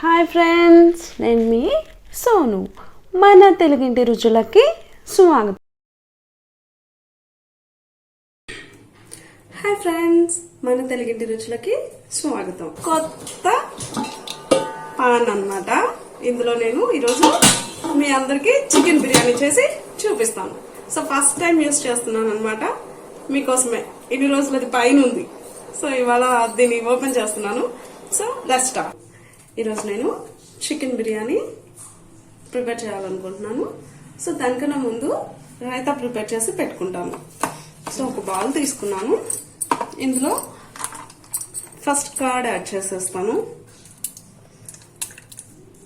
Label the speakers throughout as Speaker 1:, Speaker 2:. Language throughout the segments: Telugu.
Speaker 1: హాయ్ ఫ్రెండ్స్ నేను మీ సోను. మన తెలుగింటి రుచులకి స్వాగతం. హాయ్ ఫ్రెండ్స్ మన తెలుగింటి రుచులకి స్వాగతం. కొత్త పాన్ అన్నమాట. ఇందులో నేను ఈరోజు మీ అందరికి చికెన్ బిర్యానీ చేసి చూపిస్తాను. సో ఫస్ట్ టైం యూస్ చేస్తున్నాను అనమాట మీకోసమే. ఇన్ని రోజులది పైన ఉంది. సో ఇవాళ దీన్ని ఓపెన్ చేస్తున్నాను. సో లెట్ స్టార్ట్ ఈరోజు నేను చికెన్ బిర్యానీ ప్రిపేర్ చేయాలనుకుంటున్నాను. సో దానికన్నా ముందు రైతా ప్రిపేర్ చేసి పెట్టుకుంటాను. సో ఒక బౌల్ తీసుకున్నాను. ఇందులో ఫస్ట్ కార్డ్ యాడ్ చేసేస్తాను.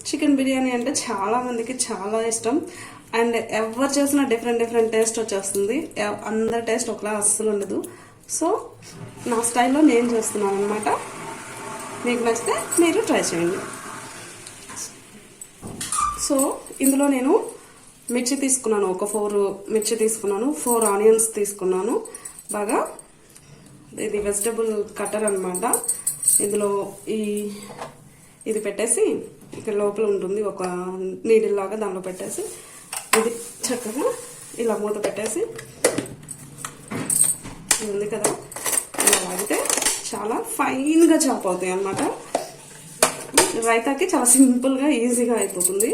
Speaker 1: చికెన్ బిర్యానీ అంటే చాలా మందికి చాలా ఇష్టం. అండ్ ఎవరు చేసినా డిఫరెంట్ డిఫరెంట్ టేస్ట్ వచ్చేస్తుంది. అందరి టేస్ట్ ఒకలా అస్సలు ఉండదు. సో నా స్టైల్లో నేను చేస్తున్నాను అనమాట మీకు నచ్చితే మీరు ట్రై చేయండి. సో ఇందులో నేను మిర్చి తీసుకున్నాను. ఒక ఫోర్ మిర్చి తీసుకున్నాను. ఫోర్ ఆనియన్స్ తీసుకున్నాను. బాగా ఇది వెజిటబుల్ కట్టర్ అనమాట ఇందులో ఈ ఇది పెట్టేసి ఇక్కడ లోపల ఉంటుంది. ఒక నీడిల్లాగా దానిలో పెట్టేసి ఇది చక్కగా ఇలా మూత పెట్టేసి ఇది ఉంది కదా. చాలా ఫైన్గా చాప్ అవుతాయి అన్నమాట. రైతాకి చాలా సింపుల్గా ఈజీగా అయిపోతుంది.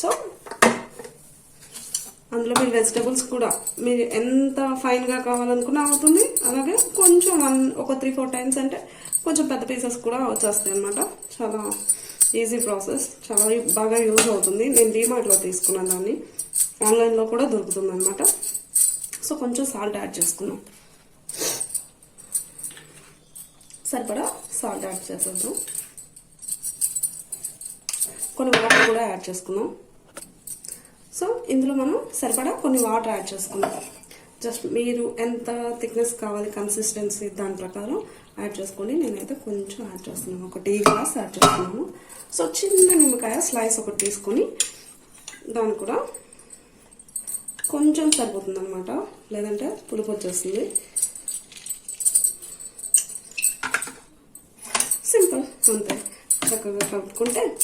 Speaker 1: సో అందులో మీరు వెజిటబుల్స్ కూడా మీరు ఎంత ఫైన్గా కావాలనుకున్నా అవుతుంది. అలాగే కొంచెం వన్ ఒక త్రీ ఫోర్ టైమ్స్ అంటే కొంచెం పెద్ద పీసెస్ కూడా వచ్చేస్తాయి అనమాట చాలా ఈజీ ప్రాసెస్. చాలా బాగా యూజ్ అవుతుంది. నేను డీమార్ట్లో తీసుకున్నాను దాన్ని. ఆన్లైన్లో కూడా దొరుకుతుంది అనమాట సో కొంచెం సాల్ట్ యాడ్ చేసుకున్నాం సరిపడా సాల్ట్ యాడ్ చేసేద్దాం. కొన్ని వాటర్ కూడా యాడ్ చేసుకున్నాం సో ఇందులో మనం సరిపడా కొన్ని వాటర్ యాడ్ చేసుకున్నాం జస్ట్ మీరు ఎంత థిక్నెస్ కావాలి కన్సిస్టెన్సీ దాని ప్రకారం యాడ్ చేసుకోండి. నేనైతే కొంచెం యాడ్ చేస్తున్నాను. ఒక టీ గ్లాస్ యాడ్ చేస్తున్నాను. సో చిన్న నిమ్మకాయ స్లైస్ ఒకటి తీసుకొని దాన్ని కూడా కొంచెం సరిపోతుంది అనమాట లేదంటే పులుపు వచ్చేస్తుంది. సింపుల్ అంతే. చక్కగా కలుపుకుంటే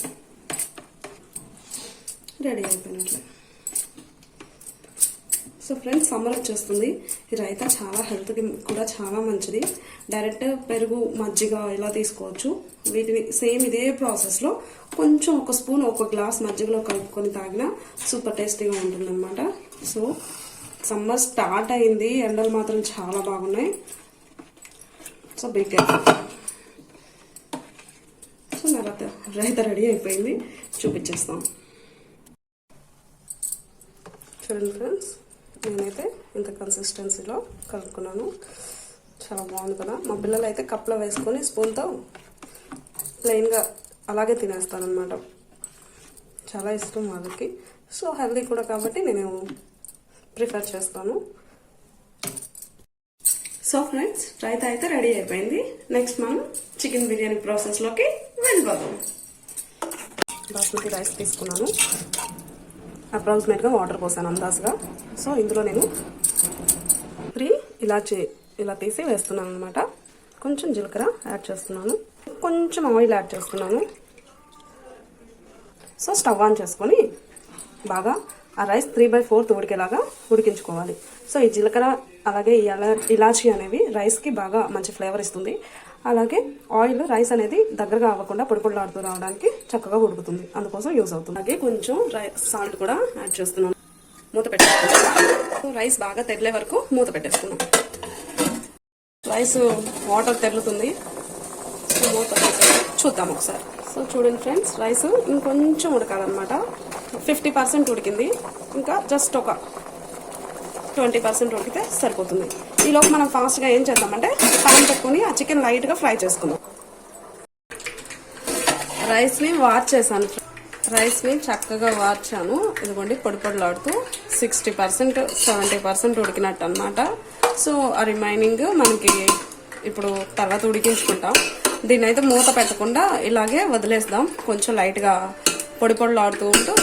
Speaker 1: రెడీ అయిపోయినట్లే. సో ఫ్రెండ్స్ సమ్మర్ వచ్చేస్తుంది. ఈ రైతా చాలా హెల్త్కి కూడా చాలా మంచిది. డైరెక్ట్ పెరుగు మజ్జిగ ఇలా తీసుకోవచ్చు. వీటిని సేమ్ ఇదే ప్రాసెస్లో కొంచెం ఒక స్పూన్ ఒక గ్లాస్ మజ్జిగలో కలుపుకొని తాగినా సూపర్ టేస్టీగా ఉంటుందన్నమాట. సో సమ్మర్ స్టార్ట్ అయింది. ఎండలు మాత్రం చాలా బాగున్నాయి. సో బీ సో నా రైత రైత రెడీ అయిపోయింది. చూపించేస్తాం. చూడండి ఫ్రెండ్స్ నేనైతే ఇంత కన్సిస్టెన్సీలో కలుపుకున్నాను. చాలా బాగుంది కదా. మా పిల్లలు అయితే కప్లో వేసుకొని స్పూన్తో ప్లెయిన్గా అలాగే తినేస్తానమాట చాలా ఇష్టం వాళ్ళకి. సో హెల్దీ కూడా కాబట్టి నేను ప్రిఫర్ చేస్తాను. సో ఫ్రెండ్స్ రైతా అయితే రెడీ అయిపోయింది. నెక్స్ట్ మనం చికెన్ బిర్యానీ ప్రాసెస్లోకి వెళ్ళిపోతాం బాస్మతి రైస్ తీసుకున్నాను. అప్రాక్సిమేట్గా వాటర్ పోసాను అందాజుగా. సో ఇందులో నేను త్రీ ఇలాచి ఇలా తీసి వేస్తున్నాను అనమాట కొంచెం జీలకర్ర యాడ్ చేస్తున్నాను. కొంచెం ఆయిల్ యాడ్ చేస్తున్నాను. సో స్టవ్ ఆన్ చేసుకొని బాగా ఆ రైస్ త్రీ బై ఫోర్త్ ఉడికేలాగా ఉడికించుకోవాలి. సో ఈ జీలకర్ర అలాగే ఈ ఇలాచీ అనేవి రైస్కి బాగా మంచి ఫ్లేవర్ ఇస్తుంది. అలాగే ఆయిల్ రైస్ అనేది దగ్గరగా అవ్వకుండా పొడిపొడలాడుతూ రావడానికి చక్కగా ఉడుకుతుంది. అందుకోసం యూజ్ అవుతుంది. అలాగే కొంచెం సాల్ట్ కూడా యాడ్ చేస్తున్నాను. మూత పెట్టేసుకున్నాం సో రైస్ బాగా తెరలే వరకు మూత పెట్టేసుకున్నాం రైస్ వాటర్ తెరులుతుంది. మూత చూద్దాం ఒకసారి. సో చూడండి ఫ్రెండ్స్ రైస్ ఇంకొంచెం ఉడకాలన్నమాట. ఫిఫ్టీ పర్సెంట్ ఉడికింది. ఇంకా జస్ట్ ఒక ట్వంటీ పర్సెంట్ ఉడికితే సరిపోతుంది. ఈలోపు మనం ఫాస్ట్గా ఏం చేద్దామంటే పాన్ పెట్టుకుని ఆ చికెన్ లైట్గా ఫ్రై చేసుకుందాం. రైస్ని వాచ్ చేశాను. రైస్ని చక్కగా వార్చాను ఇదిగోండి పొడి పొడిలాడుతూ సిక్స్టీ పర్సెంట్ సెవెంటీ పర్సెంట్ ఉడికినట్టు అనమాట సో ఆ రిమైనింగ్ మనకి ఇప్పుడు తర్వాత ఉడికించుకుంటాం. దీన్ని అయితే మూత పెట్టకుండా ఇలాగే వదిలేద్దాం కొంచెం లైట్గా పొడి పొడిలాడుతూ ఉంటూ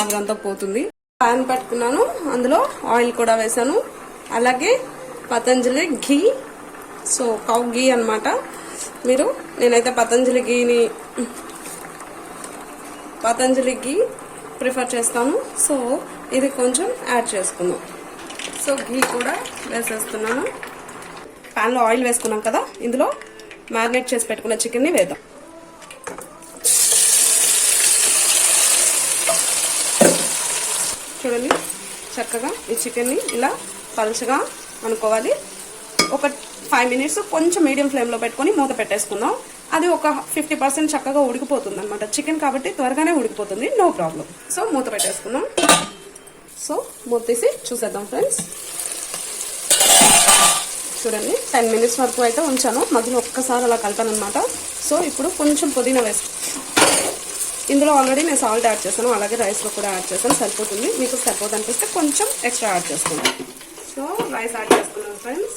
Speaker 1: ఆవిరంతా పోతుంది. పాన్ పెట్టుకున్నాను. అందులో ఆయిల్ కూడా వేసాను అలాగే Patanjali ghee. So cow ghee అనమాట మీరు నేనైతే పతంజలి గీని పతంజలి గీ ప్రిఫర్ చేస్తాను. సో ఇది కొంచెం యాడ్ చేసుకుందాం. సో ఘీ కూడా వేసేస్తున్నాను. ప్యాన్లో ఆయిల్ వేసుకున్నాం కదా. ఇందులో మ్యారినేట్ చేసి పెట్టుకున్న చికెన్ని వేద్దాం చూడండి చక్కగా ఈ చికెన్ని ఇలా పలుచగా అనుకోవాలి. ఒక ఫైవ్ మినిట్స్ కొంచెం మీడియం ఫ్లేమ్లో పెట్టుకొని మూత పెట్టేసుకుందాం. అది ఒక ఫిఫ్టీ పర్సెంట్ చక్కగా ఉడికిపోతుంది అనమాట చికెన్ కాబట్టి త్వరగానే ఉడికిపోతుంది. నో ప్రాబ్లం సో మూత పెట్టేసుకుందాం. సో మూత తీసి చూసేద్దాం ఫ్రెండ్స్ చూడండి టెన్ మినిట్స్ వరకు అయితే ఉంచాను. మధ్యలో ఒక్కసారి అలా కలిపాను అనమాట సో ఇప్పుడు కొంచెం పుదీనా వేసుకుంటాం ఇందులో ఆల్రెడీ నేను సాల్ట్ యాడ్ చేశాను అలాగే రైస్లో కూడా యాడ్ చేశాను సరిపోతుంది. మీకు సరిపోతుంది అనిపిస్తే కొంచెం ఎక్స్ట్రా యాడ్ చేసుకుందాం సో రైస్ యాడ్ చేసుకున్నాను ఫ్రెండ్స్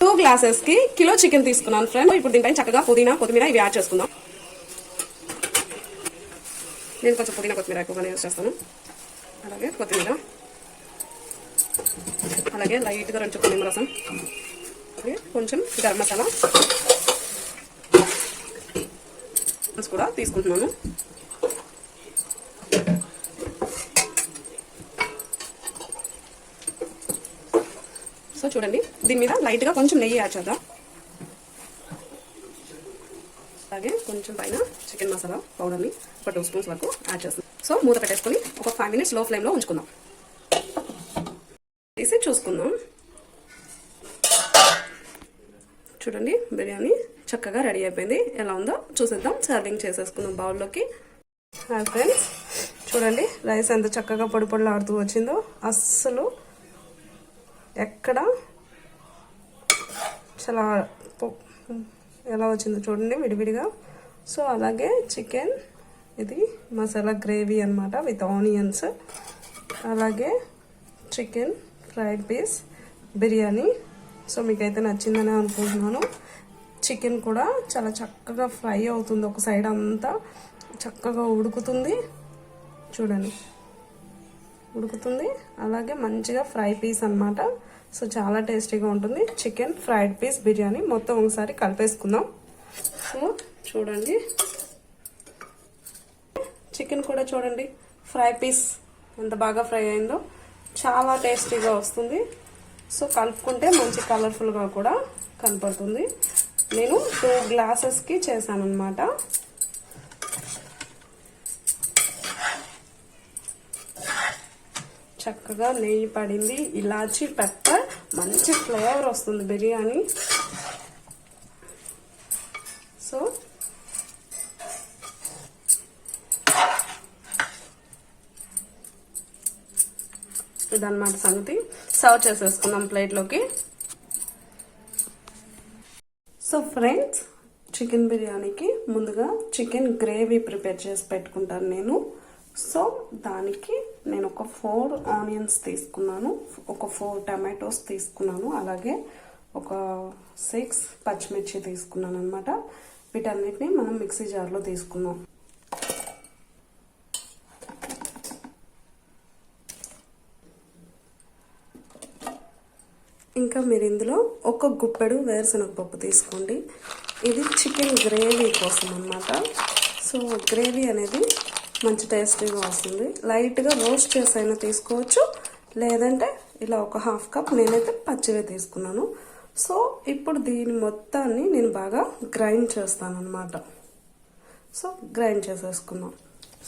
Speaker 1: టూ గ్లాసెస్కి కిలో చికెన్ తీసుకున్నాను ఫ్రెండ్ ఇప్పుడు దీనిపైన చక్కగా పుదీనా కొత్తిమీర ఇవి యాడ్ చేసుకుందాం. నేను కొంచెం పుదీనా కొత్తిమీర ఎక్కువగానే యూస్ చేస్తాను. అలాగే కొత్తిమీర. అలాగే లైట్గా రెండు చుక్క నిమ్మరసం. అలాగే కొంచెం గరం మసాలా. కూడా తీసుకుంటున్నాను. సో చూడండి దీని మీద లైట్గా కొంచెం నెయ్యి యాడ్ చేద్దాం. అలాగే కొంచెం పైన చికెన్ మసాలా పౌడర్ని ఒక టూ స్పూన్స్ వరకు యాడ్ చేస్తాం సో మూత పెట్టేసుకొని ఒక ఫైవ్ మినిట్స్లో ఫ్లేమ్లో ఉంచుకుందాం. వేసి చూసుకుందాం. చూడండి బిర్యానీ చక్కగా రెడీ అయిపోయింది. ఎలా ఉందో చూసేద్దాం. సర్వింగ్ చేసేసుకుందాం బౌల్లోకి. హాయ్ ఫ్రెండ్స్ చూడండి రైస్ ఎంత చక్కగా పొడి పొడిలాడుతూ వచ్చిందో. అస్సలు ఎక్కడ చాలా ఎలా వచ్చిందో చూడండి విడివిడిగా. సో అలాగే చికెన్ ఇది మసాలా గ్రేవీ అన్నమాట విత్ ఆనియన్స్. అలాగే chicken fried piece biryani. So మీకైతే నచ్చిందని అనుకుంటున్నాను. చికెన్ కూడా చాలా చక్కగా ఫ్రై అవుతుంది. ఒక సైడ్ అంతా చక్కగా ఉడుకుతుంది. చూడండి. ఉడుకుతుంది. అలాగే మంచిగా ఫ్రై పీస్ అన్నమాట. సో చాలా టేస్టీగా ఉంటుంది. చికెన్ ఫ్రైడ్ పీస్ బిర్యానీ మొత్తం ఒకసారి కలిపేసుకుందాం. సో చూడండి. చికెన్ కూడా చూడండి. ఫ్రై పీస్ ఎంత బాగా ఫ్రై అయిందో చాలా టేస్టీగా వస్తుంది. సో కలుపుకుంటే మంచి కలర్ఫుల్గా కూడా కనపడుతుంది. నేను టూ గ్లాసెస్కి చేశాను చక్కగా నెయ్యి పడింది. ఇలాచి పెప్పర్ మంచి ఫ్లేవర్ వస్తుంది బిర్యానీ సో ఇదన్నమాట సంగతి. సర్వ్ చేసేసుకుందాం ప్లేట్లోకి. సో ఫ్రెండ్స్ చికెన్ బిర్యానీకి ముందుగా చికెన్ గ్రేవీ ప్రిపేర్ చేసి పెట్టుకుంటాను నేను. సో దానికి నేను ఒక ఫోర్ ఆనియన్స్ తీసుకున్నాను. ఒక ఫోర్ టమాటోస్ తీసుకున్నాను. అలాగే ఒక సిక్స్ పచ్చిమిర్చి తీసుకున్నాను అనమాట వీటన్నిటిని మనం మిక్సీ జార్లో తీసుకుందాం. ఇంకా మీరు ఇందులో ఒక గుప్పెడు వేరుశనగ పప్పు తీసుకోండి. ఇది చికెన్ గ్రేవీ కోసం అన్నమాట. సో గ్రేవీ అనేది మంచి టేస్టీగా వస్తుంది. లైట్గా రోస్ట్ చేసైనా తీసుకోవచ్చు. లేదంటే ఇలా ఒక హాఫ్ కప్ నేనైతే పచ్చివే తీసుకున్నాను. సో ఇప్పుడు దీని మొత్తాన్ని నేను బాగా గ్రైండ్ చేస్తాను అనమాట సో గ్రైండ్ చేసేసుకున్నాం.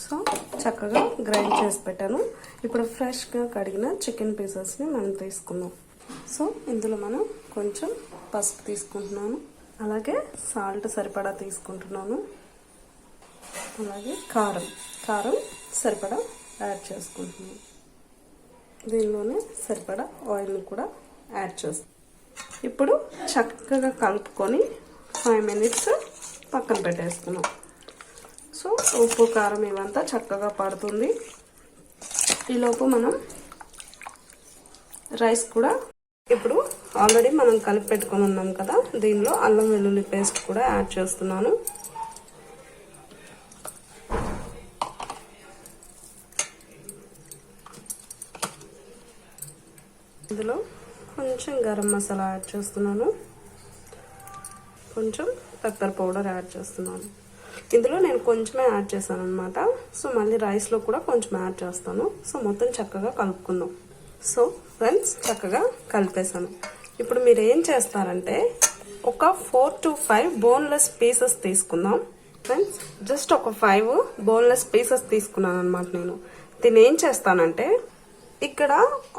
Speaker 1: సో చక్కగా గ్రైండ్ చేసి పెట్టాను. ఇప్పుడు ఫ్రెష్గా కడిగిన చికెన్ పీసెస్ని మనం తీసుకుందాం. సో ఇందులో మనం కొంచెం పసుపు తీసుకుంటున్నాను. అలాగే సాల్ట్ సరిపడా తీసుకుంటున్నాను. అలాగే కారం. కారం సరిపడా యాడ్ చేసుకుంటున్నాను. దీనిలోనే సరిపడా ఆయిల్ని కూడా యాడ్ చేస్తాం ఇప్పుడు చక్కగా కలుపుకొని ఫైవ్ మినిట్స్ పక్కన పెట్టేసుకున్నాం. సో ఉప్పు కారం ఇవంతా చక్కగా పడుతుంది. ఈలోపు మనం రైస్ కూడా ఇప్పుడు ఆల్రెడీ మనం కలిపి పెట్టుకొని ఉన్నాం కదా దీనిలో అల్లం వెల్లుల్లి పేస్ట్ కూడా యాడ్ చేస్తున్నాను. ఇందులో కొంచెం గరం మసాలా యాడ్ చేస్తున్నాను. కొంచెం పెప్పర్ పౌడర్ యాడ్ చేస్తున్నాను. ఇందులో నేను కొంచెమే యాడ్ చేశాను అనమాట సో మళ్ళీ రైస్లో కూడా కొంచెం యాడ్ చేస్తాను. సో మొత్తం చక్కగా కలుపుకుందాం. సో ఫ్రెండ్స్ చక్కగా కలిపేశాను. ఇప్పుడు మీరు ఏం చేస్తారంటే ఒక four to five boneless pieces తీసుకుందాం. ఫ్రెండ్స్ జస్ట్ ఒక ఫైవ్ బోన్లెస్ పీసెస్ తీసుకున్నాను అనమాట నేను. దీన్ని ఏం చేస్తానంటే ఇక్కడ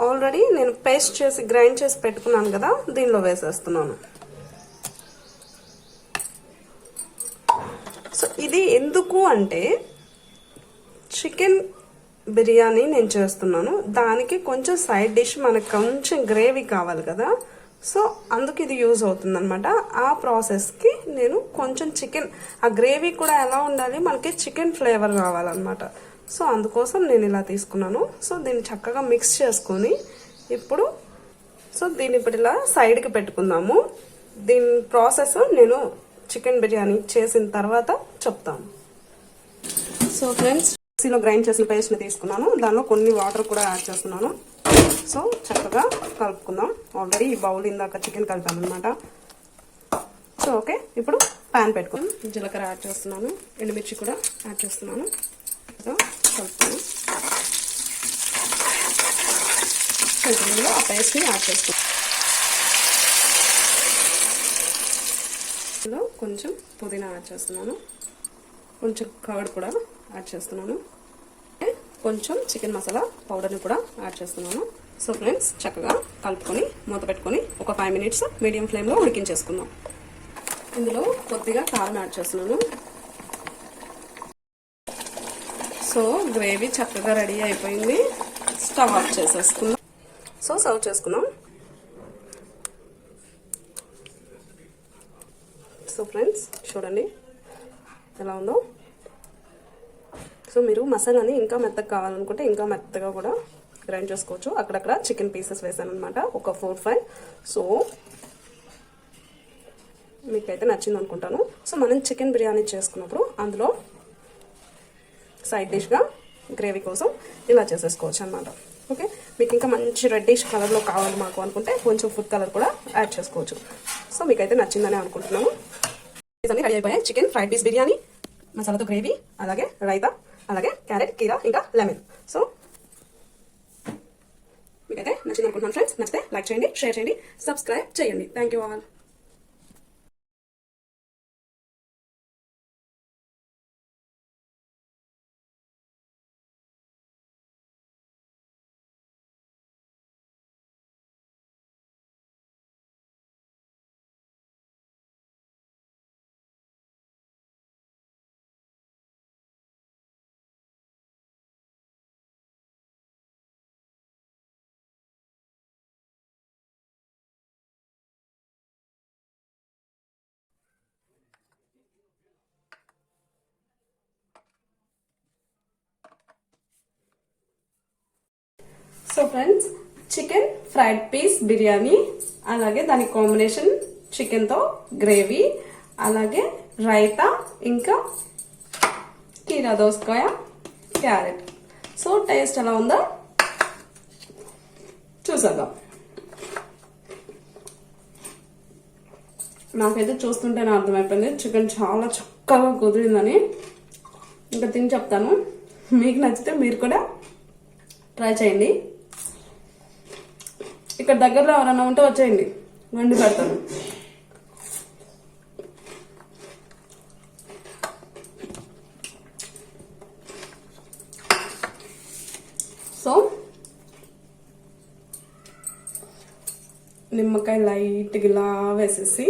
Speaker 1: ఆల్రెడీ నేను పేస్ట్ చేసి గ్రైండ్ చేసి పెట్టుకున్నాను కదా దీనిలో వేసేస్తున్నాను. సో ఇది ఎందుకు అంటే చికెన్ బిర్యానీ నేను చేస్తున్నాను. దానికి కొంచెం సైడ్ డిష్ మనకు కొంచెం గ్రేవీ కావాలి కదా. సో అందుకు ఇది యూజ్ అవుతుంది అనమాట ఆ ప్రాసెస్కి నేను కొంచెం చికెన్ ఆ గ్రేవీ కూడా ఎలా ఉండాలి మనకి చికెన్ ఫ్లేవర్ కావాలన్నమాట. సో అందుకోసం నేను ఇలా తీసుకున్నాను. సో దీన్ని చక్కగా మిక్స్ చేసుకొని ఇప్పుడు సో దీన్ని ఇప్పుడు ఇలా సైడ్కి పెట్టుకుందాము. దీని ప్రాసెస్ నేను చికెన్ బిర్యానీ చేసిన తర్వాత చెప్తాను. సో ఫ్రెండ్స్ మిక్సీలో గ్రైండ్ చేసిన పేస్ట్ని తీసుకున్నాను. దానిలో కొన్ని వాటర్ కూడా యాడ్ చేస్తున్నాను. సో చక్కగా కలుపుకుందాం. ఆల్రెడీ ఈ బౌల్ ఇందాక చికెన్ కలిపాను అనమాట సో ఓకే. ఇప్పుడు ప్యాన్ పెట్టుకుని జీలకర్ర యాడ్ చేస్తున్నాను. ఎండుమిర్చి కూడా యాడ్ చేస్తున్నాను. సో కలుపుతాను. ఆ పేస్ట్ని యాడ్ చేసుకుంటాను కొంచెం పుదీనా యాడ్ చేస్తున్నాను. కొంచెం కర్డ్ కూడా యాడ్ చేస్తున్నాను. కొంచెం చికెన్ మసాలా పౌడర్ని కూడా యాడ్ చేస్తున్నాను. సో ఫ్రెండ్స్ చక్కగా కలుపుకొని మూత పెట్టుకొని ఒక ఫైవ్ మినిట్స్ మీడియం ఫ్లేమ్లో ఉడికించేసుకుందాం. ఇందులో కొద్దిగా కారం యాడ్ చేస్తున్నాను. సో గ్రేవీ చక్కగా రెడీ అయిపోయింది. స్టవ్ ఆఫ్ చేసేసుకుందాం. సో సర్వ్ చేసుకుందాం సో ఫ్రెండ్స్ చూడండి. ఎలా ఉందో. సో మీరు మసాలాని ఇంకా మెత్తగా కావాలనుకుంటే ఇంకా మెత్తగా కూడా గ్రైండ్ చేసుకోవచ్చు. అక్కడక్కడ చికెన్ పీసెస్ వేసాను అనమాట ఒక ఫోర్ ఫైవ్. సో మీకైతే నచ్చింది అనుకుంటాను. సో మనం చికెన్ బిర్యానీ చేసుకున్నప్పుడు అందులో సైడ్ డిష్గా గ్రేవీ కోసం ఇలా చేసేసుకోవచ్చు అనమాట ఓకే? మీకు ఇంకా మంచి రెడ్డిష్ కలర్లో కావాలి మాకు అనుకుంటే కొంచెం ఫుడ్ కలర్ కూడా యాడ్ చేసుకోవచ్చు. సో మీకైతే నచ్చిందని అనుకుంటున్నాను. అన్ని రెడీ అయిపోయాయి. Chicken fried piece biryani. మసాలాతో గ్రేవీ అలాగే రైతా అలాగే క్యారెట్ కీరా ఇంకా లెమన్. సో మీకైతే నచ్చింది అనుకుంటున్నాను ఫ్రెండ్స్. నచ్చితే లైక్ చేయండి షేర్ చేయండి సబ్స్క్రైబ్ చేయండి. Thank you all. So friends chicken fried piece biryani అలాగే దాని కాంబినేషన్ చికెన్తో గ్రేవీ అలాగే రైతా ఇంకా కీరా దోసకాయ క్యారెట్. సో టేస్ట్ ఎలా ఉందో చూసేద్దాం. నాకైతే చూస్తుంటేనే అర్థమైపోయింది. చికెన్ చాలా చక్కగా కుదిరిందని. ఇంకా తిని చెప్తాను. మీకు నచ్చితే మీరు కూడా ట్రై చేయండి. ఇక్కడ దగ్గరలో ఎవరన్నా ఉంటే వచ్చేయండి. వండి పెడతాను. సో నిమ్మకాయ లైట్గా ఇలా వేసేసి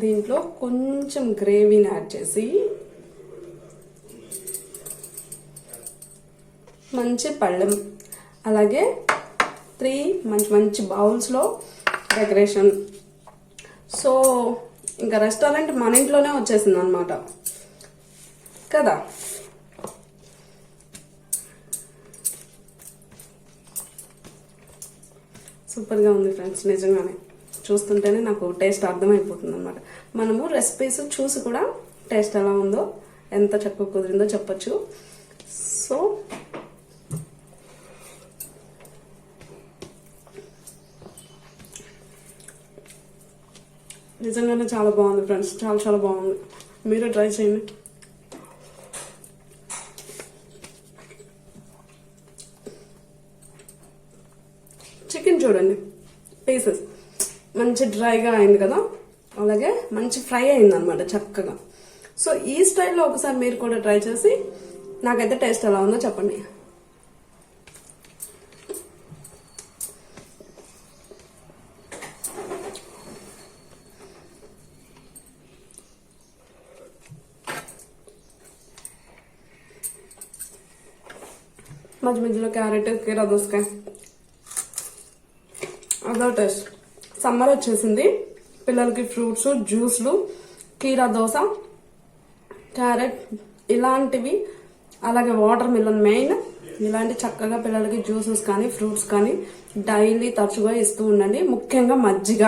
Speaker 1: దీంట్లో కొంచెం గ్రేవీని యాడ్ చేసి మంచి పళ్ళెం అలాగే త్రీ మంచి మంచి బౌల్స్లో డెకరేషన్. సో ఇంకా రెస్టారెంట్ మన ఇంట్లోనే వచ్చేసింది అనమాట కదా? సూపర్గా ఉంది ఫ్రెండ్స్ నిజంగానే. చూస్తుంటేనే నాకు టేస్ట్ అర్థమైపోతుంది అనమాట మనము రెసిపీస్ చూసి కూడా టేస్ట్ ఎలా ఉందో ఎంత చక్కగా కుదిరిందో చెప్పచ్చు సో నిజంగానే చాలా బాగుంది ఫ్రెండ్స్. చాలా చాలా బాగుంది. మీరు ట్రై చేయండి. చికెన్ చూడండి. పీసెస్ మంచి డ్రైగా అయింది కదా? అలాగే మంచి ఫ్రై అయింది అనమాట చక్కగా. సో ఈ స్టైల్లో ఒకసారి మీరు కూడా ట్రై చేసి నాకైతే టేస్ట్ ఎలా ఉందో చెప్పండి. మధ్య మధ్యలో క్యారెట్ కీరా దోసకాయ అదో టేస్ట్ సమ్మర్ వచ్చేసింది పిల్లలకి ఫ్రూట్స్ జ్యూస్లు కీరా దోశ క్యారెట్ ఇలాంటివి అలాగే వాటర్ మిలన్ మెయిన్ ఇలాంటి చక్కగా పిల్లలకి జ్యూసెస్ కానీ ఫ్రూట్స్ కానీ డైలీ తరచుగా ఇస్తూ ఉండండి. ముఖ్యంగా మజ్జిగ.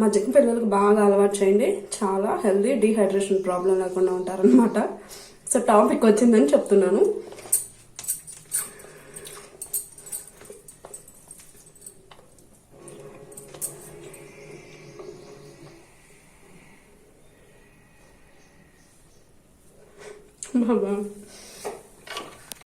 Speaker 1: మజ్జిగ పిల్లలకు బాగా అలవాటు చేయండి. చాలా హెల్దీ డీహైడ్రేషన్ ప్రాబ్లం లేకుండా ఉంటారనమాట సో టాపిక్ వచ్చిందని చెప్తున్నాను. babam.